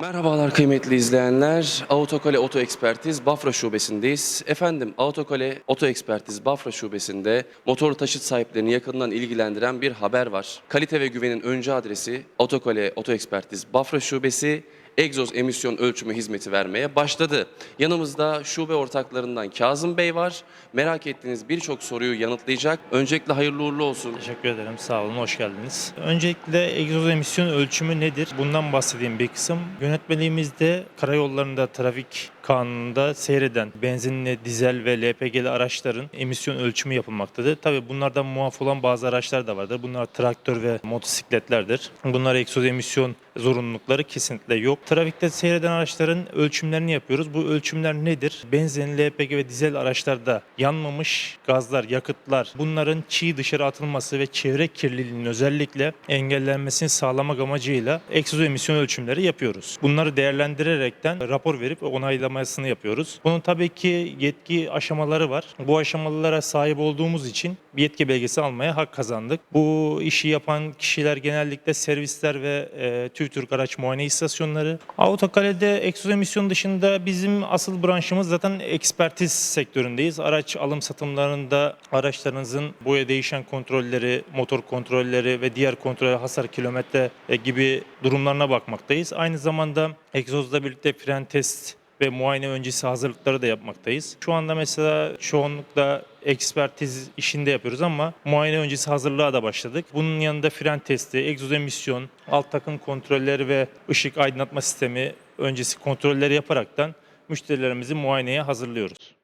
Merhabalar kıymetli izleyenler. Autokale Oto Ekspertiz Bafra Şubesindeyiz. Efendim Autokale Oto Ekspertiz Bafra Şubesi'nde motor taşıt sahiplerini yakından ilgilendiren bir haber var. Kalite ve güvenin öncü adresi Autokale Oto Ekspertiz Bafra Şubesi egzoz emisyon ölçümü hizmeti vermeye başladı. Yanımızda şube ortaklarından Kazım Bey var. Merak ettiğiniz birçok soruyu yanıtlayacak. Öncelikle hayırlı uğurlu olsun. Teşekkür ederim. Sağ olun. Hoş geldiniz. Öncelikle egzoz emisyon ölçümü nedir? Bundan bahsedeyim bir kısım. Yönetmeliğimizde karayollarında trafik kanununda seyreden benzinli, dizel ve LPG'li araçların emisyon ölçümü yapılmaktadır. Tabii bunlardan muaf olan bazı araçlar da vardır. Bunlar traktör ve motosikletlerdir. Bunlar egzoz emisyon zorunlulukları kesinlikle yok. Trafikte seyreden araçların ölçümlerini yapıyoruz. Bu ölçümler nedir? Benzin, LPG ve dizel araçlarda yanmamış gazlar, yakıtlar bunların çiğ dışarı atılması ve çevre kirliliğinin özellikle engellenmesini sağlamak amacıyla egzoz emisyon ölçümleri yapıyoruz. Bunları değerlendirerekten rapor verip onaylamasını yapıyoruz. Bunun tabii ki yetki aşamaları var. Bu aşamalara sahip olduğumuz için bir yetki belgesi almaya hak kazandık. Bu işi yapan kişiler genellikle servisler ve e, TÜV Türk araç muayene istasyonları. Autokale'de egzoz emisyon dışında bizim asıl branşımız zaten ekspertiz sektöründeyiz. Araç alım satımlarında araçlarınızın boya değişen kontrolleri, motor kontrolleri ve diğer kontrol hasar kilometre e, gibi durumlarına bakmaktayız. Aynı zamanda egzozla birlikte fren test ve muayene öncesi hazırlıkları da yapmaktayız. Şu anda mesela çoğunlukla ekspertiz işinde yapıyoruz ama muayene öncesi hazırlığa da başladık. Bunun yanında fren testi, egzoz emisyon, alt takım kontrolleri ve ışık aydınlatma sistemi öncesi kontrolleri yaparaktan müşterilerimizi muayeneye hazırlıyoruz.